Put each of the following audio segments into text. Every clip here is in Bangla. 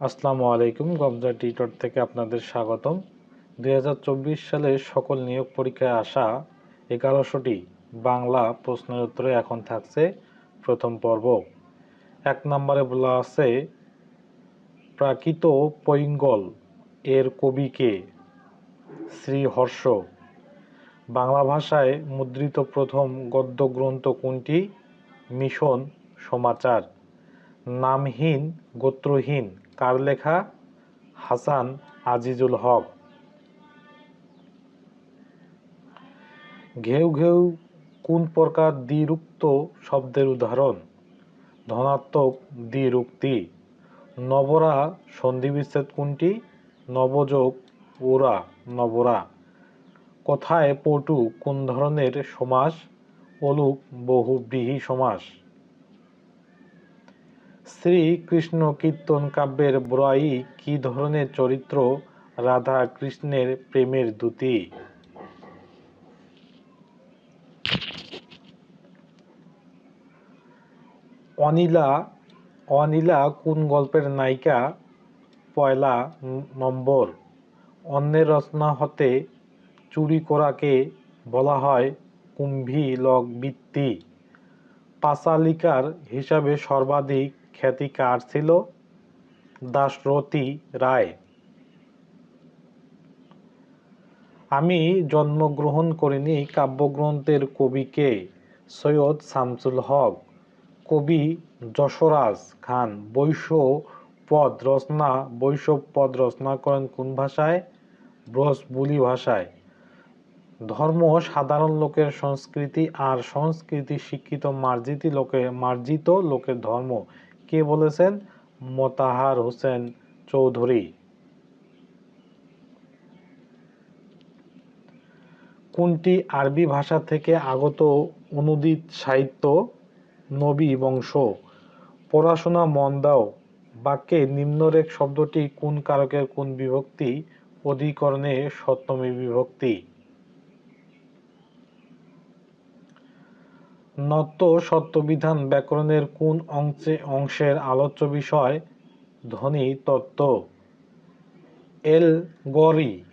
আসসালামু আলাইকুম গবজা টিটর থেকে আপনাদের স্বাগতম। দুই সালের সকল নিয়োগ পরীক্ষায় আসা এগারোশোটি বাংলা প্রশ্নের উত্তরে এখন থাকছে প্রথম পর্ব। এক নম্বরে বলা আছে, প্রাকৃত পৈঙ্গল এর কবি কে? শ্রীহর্ষ বাংলা ভাষায় মুদ্রিত প্রথম গদ্য গ্রন্থ কোনটি? মিশন সমাচার। নামহীন, গোত্রহীন কার লেখা হাসান আজিজুল হক। ঘেউ ঘেউ কোন প্রকার দ্বিরুক্ত শব্দের উদাহরণ? ধনাত্মক দ্বিরুক্তি। নবরা সন্ধিবিচ্ছেদ কোনটি? নবযোগ ওরা, নবরা। কোথায় পটু কোন ধরনের সমাস? অলুক বহুব্রীহি সমাস। শ্রীকৃষ্ণ কীর্তন কাব্যের ব্রয়ী কি ধরনের চরিত্র? রাধা কৃষ্ণের প্রেমের দূতি অনিলা অনিলা কোন গল্পের নায়িকা? পয়লা নম্বর অন্যের রচনা হতে চুরি করাকে বলা হয় কুম্ভীলক বৃত্তি। পাঁচালিকার হিসাবে সর্বাধিক খ্যাতি কার ছিল দাশরথী রায়। আমি জন্মগ্রহণ করিনি কাব্যগ্রন্থের কবিকে সৈয়দ শামসুল হক, কবি যশোরাজ খান। বৈশ্য পদ রচনা বৈশ্য পদ রচনা করেন কোন ভাষায়? ব্রজবুলি ভাষায়। ধর্ম সাধারণ লোকের সংস্কৃতি আর সংস্কৃতি শিক্ষিত মার্জিত লোকের মার্জিত লোকের ধর্ম। কে বলেছেন? মোতাহার হোসেন চৌধুরী। কোনটি আরবি ভাষা থেকে আগত অনুদিত সাহিত্য? নবী বংশ। পড়াশোনা মন দাও বাক্যে নিম্নরেখ শব্দটি কোন কারকের কোন বিভক্তি? অধিকরণে সপ্তমী বিভক্তি। নত্য সত্যবিধান ব্যাকরণের কোন অংশে অংশের আলোচ্য বিষয়? ধ্বনি, তত্ত্ব। এল গরি।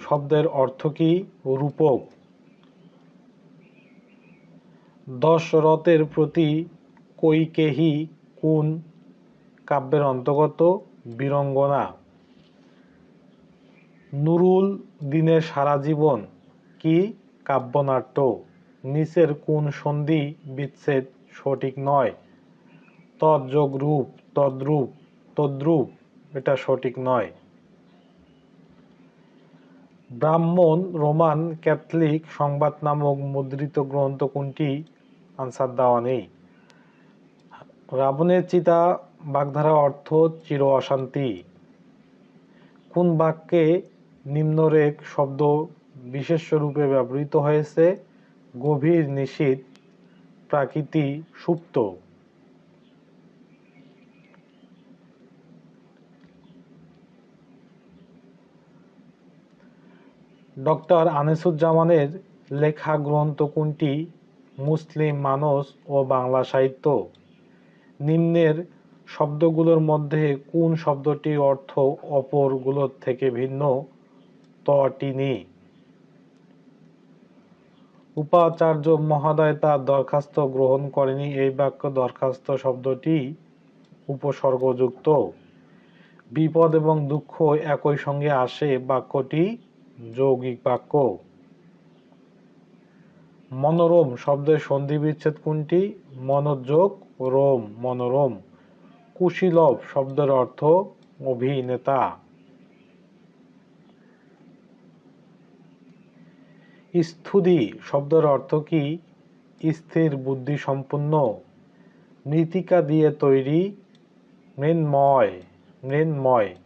শব্দের অর্থ কি? রূপক। দশরথের প্রতি কৈকেহী কোন কাব্যের অন্তর্গত? বীরঙ্গনা। নুরুল দিনের সারা জীবন কি কাব্যনাট্য? নিচের কোন সন্ধি বিচ্ছেদ সঠিক নয়। তৎযোগ রূপ তদ্রূপ তদ্রূপ, এটা সঠিক নয়। ব্রাহ্মণ রোমান ক্যাথলিক সংবাদ নামক মুদ্রিত গ্রন্থ কোনটি? আনসার দেওয়া নেই। রাবণের চিতা বাগধারা অর্থ চির অশান্তি। কোন বাক্যে নিম্নরেখ শব্দ বিশেষ রূপে ব্যবহৃত হয়েছে? গভীর নিশীত প্রাকৃতি সুপ্ত। ডক্টর আনিসুজ্জামানের লেখা গ্রন্থ কোনটি? মুসলিম মানস ও বাংলা সাহিত্য। নিম্নের শব্দগুলোর মধ্যে কোন শব্দটির অর্থ অপরগুলোর থেকে ভিন্ন? তটিনি উপাচার্য মহোদয় তার দরখাস্ত গ্রহণ করেনি। এই বাক্য দরখাস্ত শব্দটি উপসর্গযুক্ত। বিপদ এবং দুঃখ একই সঙ্গে আসে, বাক্যটি যৌগিক বাক্য। মনোরম শব্দের সন্ধি বিচ্ছেদ কোনটি? মনোযোগ, রোম, মনোরম। কুশীলভ শব্দের অর্থ অভিনেতা। স্থুদি শব্দের অর্থ কি? স্থির বুদ্ধি সম্পন্ন। মৃতিকা দিয়ে তৈরি মৃন্ময় মৃন্ময়,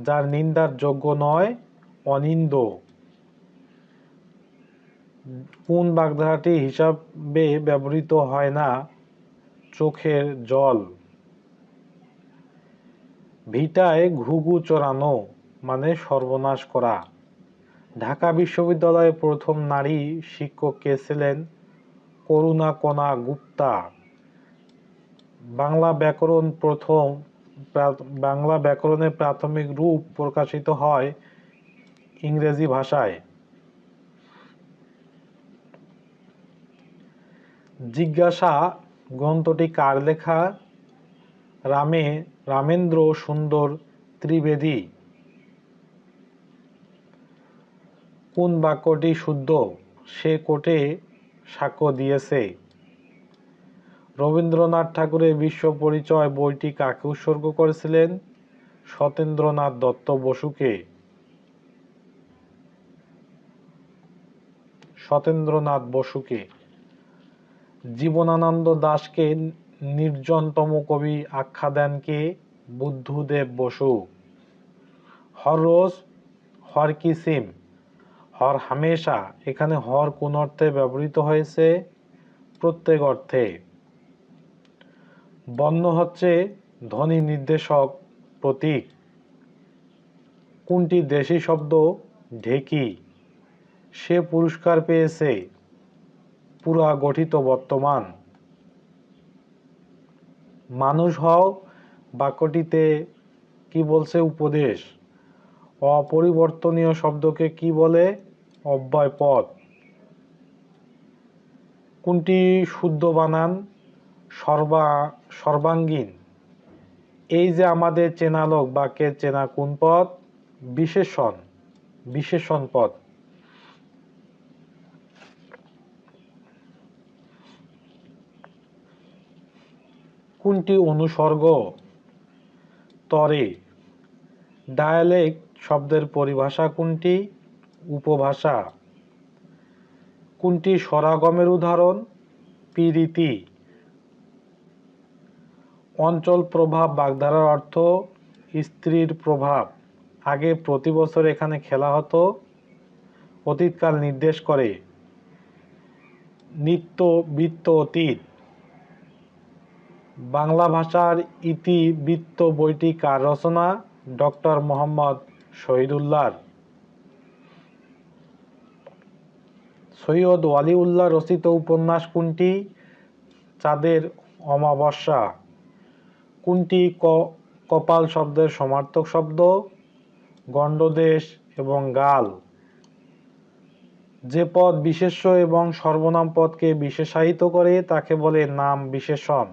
যার নিন্দার যোগ্য নয়, অনিন্দ। কোন বাগধারাটি হিসাবে ব্যবহৃত হয় না? চোখের জল। ভিটায় ঘুঘু চড়ানো মানে সর্বনাশ করা। ঢাকা বিশ্ববিদ্যালয়ের প্রথম নারী শিক্ষক ছিলেন করুণাকণা গুপ্তা। বাংলা ব্যাকরণ প্রথম প্রা- বাংলা ব্যাকরণের প্রাথমিক রূপ প্রকাশিত হয় ইংরেজি ভাষায়। জিজ্ঞাসা গ্রন্থটি কার লেখা? রামে, রামেন্দ্র সুন্দর ত্রিবেদী। কোন বাক্যটি শুদ্ধ, সে কোটে সাক্ষ্য দিয়েছে। রবীন্দ্রনাথ ঠাকুরের বিশ্ব পরিচয় বইটি কাকে উৎসর্গ করেছিলেন? সতেন্দ্রনাথ দত্ত বসুকে। সতেন্দ্রনাথ বসুকে। জীবনানন্দ দাশকে নির্জনতম কবি আখ্যা দেন কে? বুদ্ধদেব বসু। হর রোজ হর হামেশা, এখানে হর কোন অর্থে ব্যবহৃত হয়েছে? প্রত্যেক অর্থে। বর্ণ হচ্ছে ধ্বনি নির্দেশক, প্রতীক। কোনটি দেশি শব্দ? ঢেকি। সে পুরস্কার পেয়েছে। পুরা গঠিত বর্তমান। মানুষ হও, বাক্যটিতে কি বলছে উপদেশ? অপরিবর্তনীয় শব্দকে কি বলে? অব্যয় পদ কোনটি শুদ্ধ বানান? সর্বা, সর্বাঙ্গীন। এই যে আমাদের চেনা চেনালোক বাক্যের চেনা কোন পদ? বিশেষণ বিশেষণ পদ। কোনটি অনুসর্গ? তরে। ডায়ালেক্ট শব্দের পরিভাষা কোনটি? উপভাষা। কোনটি স্বরাগমের উদাহরণ? পিরিতি। অঞ্চল প্রভাব বাগধারার অর্থ স্ত্রীর প্রভাব। আগে প্রতি বছর এখানে খেলা হতো। অতীতকাল নির্দেশ করে। নিত্য, বৃত্ত অতীত। বাংলা ভাষার ইতিবৃত্ত বইটি কার রচনা? ডক্টর মোহাম্মদ শহীদুল্লাহর। সৈয়দ ওয়ালিউল্লাহ রচিত উপন্যাস কোনটি? চাঁদের অমাবস্যা। কোনটি ক- কপাল শব্দের সমার্থক শব্দ? গণ্ডদেশ এবং গাল। যে পদ বিশেষ্য এবং সর্বনাম পদকে বিশেষায়িত করে, তাকে বলে নাম বিশেষণ।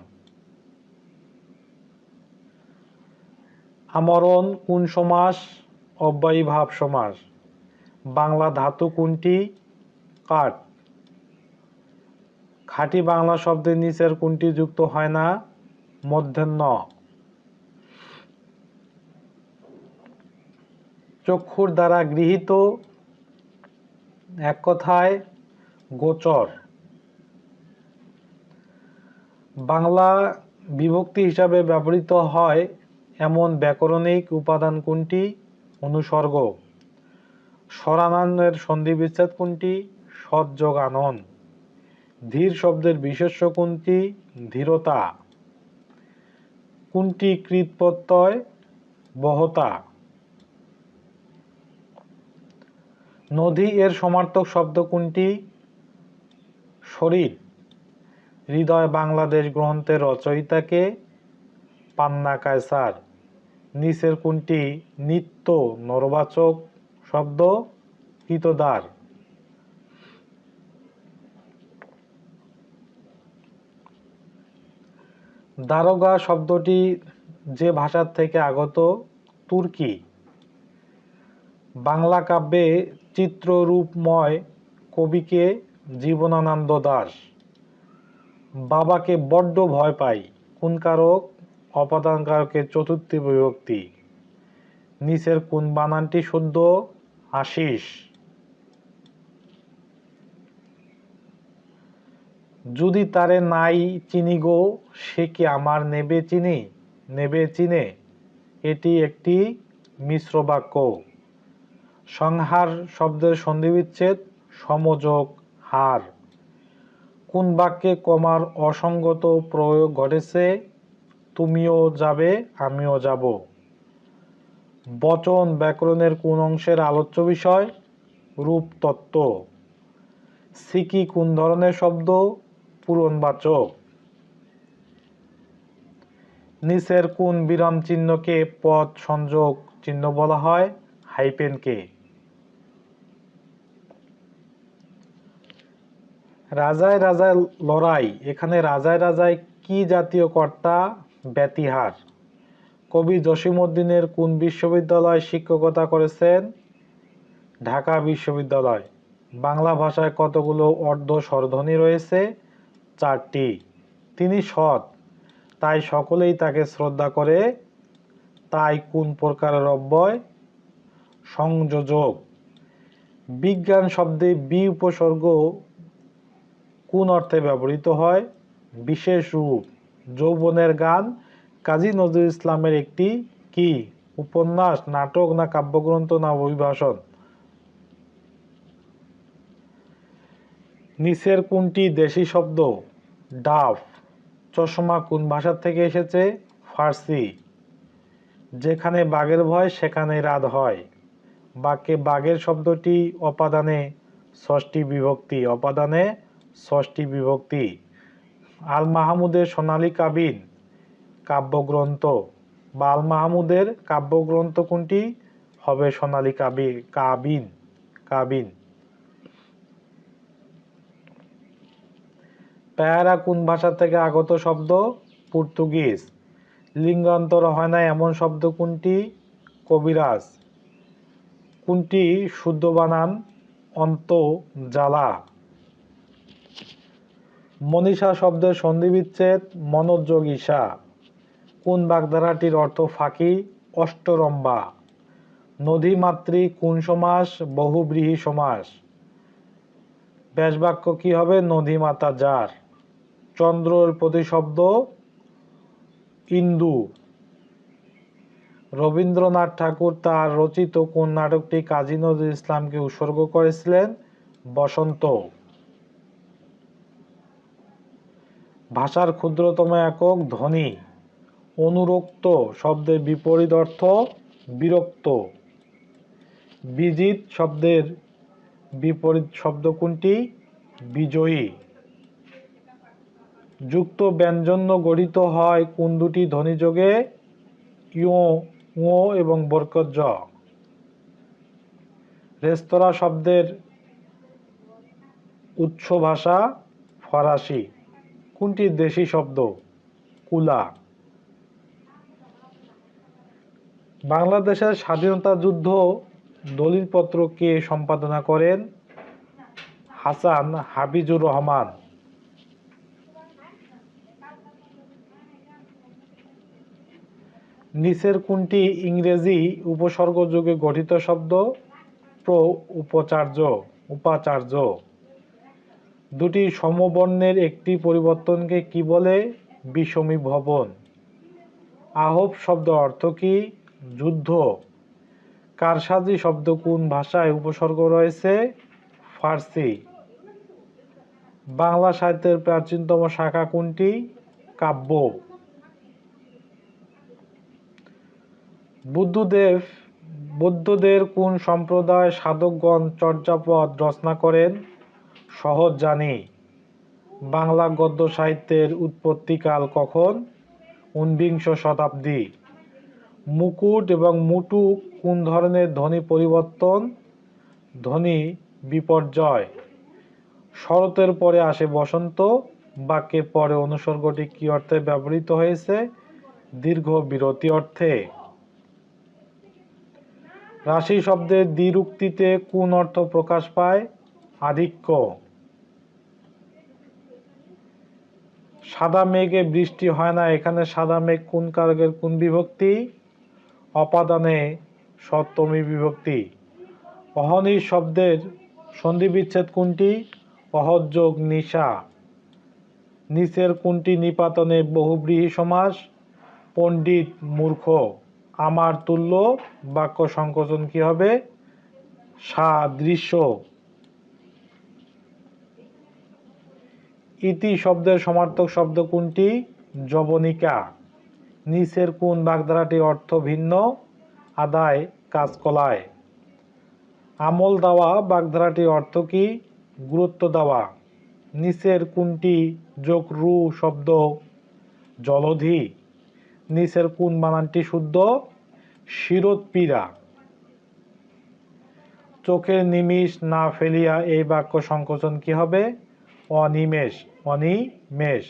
আমরণ কোন সমাস? অব্যয়ীভাব সমাস। বাংলা ধাতু কোনটি? কাঠ। খাঁটি বাংলা শব্দের নিচের কোনটি যুক্ত হয় না? মধ্যাহ্ন। চক্ষুর দ্বারা গৃহীত এক কথায় গোচর। বাংলা বিভক্তি হিসাবে ব্যবহৃত হয় এমন ব্যাকরণিক উপাদান কোনটি? অনুসর্গ। স্বরানানের সন্ধি বিচ্ছেদ কোনটি? সৎযোগ আনন ধীর শব্দের বিশেষ্য কোনটি? ধীরতা। কোনটি কৃত প্রত্যয় বহতা। নদী এর সমার্থক শব্দ কোনটি? শরীর। হৃদয় বাংলাদেশ গ্রন্থের রচয়িতাকে পান্না কায়সার। নিচের কোনটি? নিত্য নরবাচক শব্দ কৃতদার দারোগা শব্দটি যে ভাষার থেকে আগত তুর্কি। বাংলা কাব্যে চিত্ররূপময় কবিকে জীবনানন্দ দাস। বাবাকে বড্ড ভয় পাই কোন কারক অপাদান কারকের চতুর্থী বিভক্তি। নিচের কোন বানানটি শুদ্ধ? আশিস। যদি তারে নাই চিনি গো, সে কি আমার নেবে চিনি? নেবে চিনে? এটি একটি মিশ্র বাক্য। সংহার শব্দের সন্ধিবিচ্ছেদ, সমযোগ, হার। কোন বাক্যে কমার অসঙ্গত প্রয়োগ ঘটেছে? তুমিও যাবে, আমিও যাব। বচন ব্যাকরণের কোন অংশের আলোচ্য বিষয়? রূপতত্ত্ব। সিকি কোন ধরনের শব্দ? পূরণবাচক নিচের কোন বিরাম চিহ্নকে পদ সংযোগ চিহ্ন বলা হয় হাইপেনকে রাজায় রাজায় লড়াই। এখানে রাজায় রাজায় কি জাতীয় কর্তা? ব্যতিহার। কবি জসিমউদ্দিনের কোন বিশ্ববিদ্যালয় শিক্ষকতা করেছেন? ঢাকা বিশ্ববিদ্যালয়। বাংলা ভাষায় কতগুলো অর্ধ স্বরধ্বনি রয়েছে? চারটি। তিনি সৎ, তাই সকলেই তাকে শ্রদ্ধা করে, তাই কোন প্রকারের অব্যয় সংযোজক। বিজ্ঞান শব্দে বি উপসর্গ কোন অর্থে ব্যবহৃত হয়? বিশেষ রূপ, যৌবনের গান, কাজী নজরুল ইসলামের একটি কি? উপন্যাস, নাটক না কাব্যগ্রন্থ না অভিভাষণ? নিচের কোনটি দেশি শব্দ? ডাফ। চশমা কোন ভাষা থেকে এসেছে? ফার্সি। যেখানে বাঘের ভয়, সেখানে রাত হয়। বাক্যে বাঘের শব্দটি অপাদানে ষষ্ঠী বিভক্তি, অপাদানে ষষ্ঠী বিভক্তি। আল মাহমুদের সোনালী কাবিন, কাব্যগ্রন্থ। বা আল মাহমুদের কাব্যগ্রন্থ কোনটি? হবে সোনালী কাবি, কাবিন কাবিন। পেয়ারা কোন ভাষা থেকে আগত শব্দ? পর্তুগিজ। লিঙ্গান্তর হয় না এমন শব্দ কোনটি? কবিরাজ। কোনটি শুদ্ধ বানান? অন্ত জ্বালা মনীষা শব্দের সন্ধিবিচ্ছেদ মনোযোগ ঈশা কোন বাগধারাটির অর্থ ফাঁকি? অষ্টরম্বা। নদীমাতৃ কোন সমাস? বহুব্রীহি সমাস। ব্যাসবাক্য কি হবে? নদীমাতা যার। চন্দ্রর প্রতিশব্দ ইন্দু। রবীন্দ্রনাথ ঠাকুর তার রচিত কোন নাটকটি কাজী নজরুল ইসলামকে উৎসর্গ করেছিলেন? বসন্ত। ভাষার ক্ষুদ্রতম একক ধ্বনি, অনুরক্ত শব্দের বিপরীত অর্থ বিরক্ত। বিজিত শব্দের বিপরীত শব্দ কোনটি? বিজয়ী। যুক্ত ব্যঞ্জন্য গঠিত হয় কোন দুটি ধ্বনিযোগে ইও ও এবং বরকত জ। রেস্তোরাঁ শব্দের উচ্চ ভাষা ফরাসি। কোনটি দেশি শব্দ? কুলা। বাংলাদেশের স্বাধীনতা যুদ্ধ দলিলপত্র কে সম্পাদনা করেন? হাসান হাবিজুর রহমান। নিচের কোনটি ইংরেজি উপসর্গ যুগে গঠিত শব্দ? প্র উপচার্য, উপাচার্য। দুটি সমবর্ণের একটি পরিবর্তনকে কি বলে? বিষমী ভবন। আহব শব্দ অর্থ কি? যুদ্ধ। কারসাজি শব্দ কোন ভাষায় উপসর্গ রয়েছে? ফার্সি। বাংলা সাহিত্যের প্রাচীনতম শাখা কোনটি? কাব্য। বুদ্ধদেব, বৌদ্ধদের কোন সম্প্রদায় সাধকগণ চর্যাপদ রচনা করেন? সহজ জানি। বাংলা গদ্য সাহিত্যের উৎপত্তিকাল কখন? ঊনবিংশ শতাব্দী। মুকুট এবং মুটুক কোন ধরনের ধ্বনি পরিবর্তন? ধ্বনি বিপর্যয়। শরতের পরে আসে বসন্ত, বাক্যের পরে অনুসর্গটি কি অর্থে ব্যবহৃত হয়েছে? দীর্ঘ বিরতি অর্থে। রাশি শব্দের দ্বিরুক্তিতে কোন অর্থ প্রকাশ পায়? আধিক্য। সাদা মেঘে বৃষ্টি হয় না, এখানে সাদা মেঘ কোন কারকের কোন বিভক্তি? অপাদানে সপ্তমী বিভক্তি। অহনি শব্দের সন্ধি বিচ্ছেদ কোনটি? অহযোগ নিশা। নিচের কোনটি নিপাতনে বহুব্রীহি সমাস? পণ্ডিত মূর্খ। আমার তুল্য বাক্য সংকোচন কি হবে? সাদৃশ্য। ইতি শব্দের সমার্থক শব্দ কোনটি? জবনিকা নিচের কোন বাগধারাটি অর্থ ভিন্ন? আদায়, কাজকলায়। আমল দেওয়া বাগধারাটি অর্থ কি? গুরুত্ব দেওয়া। নিচের কোনটি? যোগরু শব্দ। জলধি। নিচের কোন বানানটি শুদ্ধ? শিরোৎপীড়া চোখের নিমিষ না ফেলিয়া এই বাক্য সংকোচন কি হবে? অনিমেষ অনিমেষ।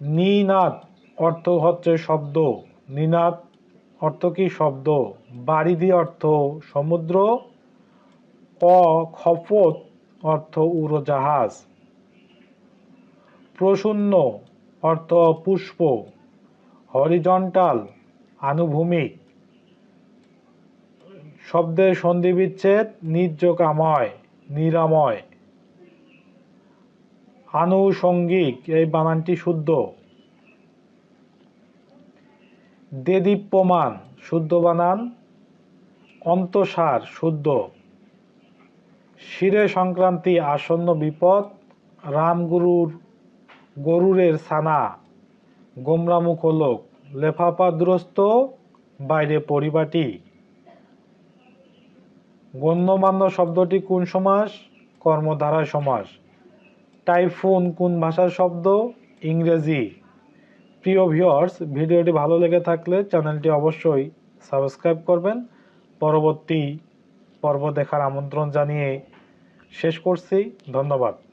নিনাদ অর্থ হচ্ছে শব্দ। নিনাদ অর্থ কি? শব্দ। বারিধি অর্থ সমুদ্র। ক খফত অর্থ উড়োজাহাজ। প্রসূন্য অর্থ পুষ্প, হরিজন্টাল আনুভূমিক শব্দের সন্ধি বিচ্ছেদ নির্যোগাময় নিরাময়, আনুষঙ্গিক, এই বানানটি শুদ্ধ। দেদীপ্যমান, শুদ্ধ বানান। অন্তসার, শুদ্ধ। শিরে সংক্রান্তি আসন্ন বিপদ, রামগুরুর গরুরের ছানা, গোমরামুখ লোক লেফাপাদ্রস্ত বাইরে পরিপাটি। গণ্যমান্য শব্দটি কোন সমাস? কর্মধারা সমাস। টাইফুন কোন ভাষার শব্দ? ইংরেজি। প্রিয় ভিউয়ার্স, ভিডিওটি ভালো লেগে থাকলে চ্যানেলটি অবশ্যই সাবস্ক্রাইব করবেন। পরবর্তী পর্ব দেখার আমন্ত্রণ জানিয়ে শেষ করছি। ধন্যবাদ।